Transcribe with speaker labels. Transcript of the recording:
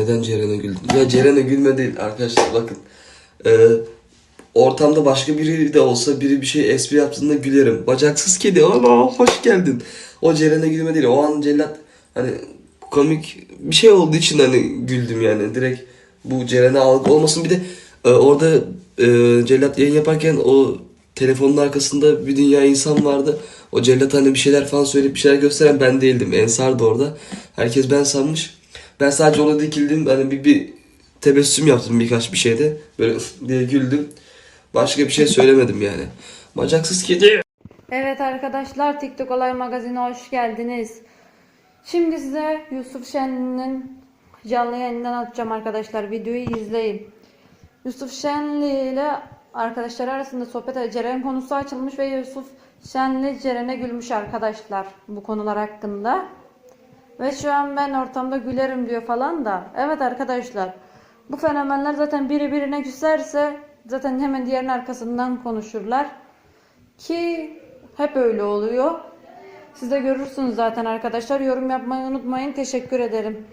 Speaker 1: Neden Ceren'e güldün? Ya Ceren'e gülme değil arkadaşlar bakın. Ee, ortamda başka biri de olsa biri bir şey espri yaptığında gülerim. Bacaksız kedi Allah hoş geldin. O Ceren'e gülme değil. O an cellat hani komik bir şey olduğu için hani güldüm yani. Direkt bu Ceren'e algı olmasın. Bir de e, orada e, cellat yayın yaparken o telefonun arkasında bir dünya insan vardı. O cellat hani bir şeyler falan söyleyip bir şeyler gösteren ben değildim. Ensar da orada. Herkes ben sanmış. Ben sadece orada dikildim. Hani bir, bir tebessüm yaptım birkaç bir şeyde. Böyle diye güldüm. Başka bir şey söylemedim yani. Bacaksız kedi.
Speaker 2: Evet arkadaşlar TikTok Olay Magazin'e hoş geldiniz. Şimdi size Yusuf Şenli'nin canlı yayından atacağım arkadaşlar. Videoyu izleyin. Yusuf Şenli ile arkadaşlar arasında sohbet Ceren konusu açılmış ve Yusuf Şenli Ceren'e gülmüş arkadaşlar bu konular hakkında. Ve şu an ben ortamda gülerim diyor falan da. Evet arkadaşlar. Bu fenomenler zaten biri birine küserse zaten hemen diğerinin arkasından konuşurlar. Ki hep öyle oluyor. Siz de görürsünüz zaten arkadaşlar. Yorum yapmayı unutmayın. Teşekkür ederim.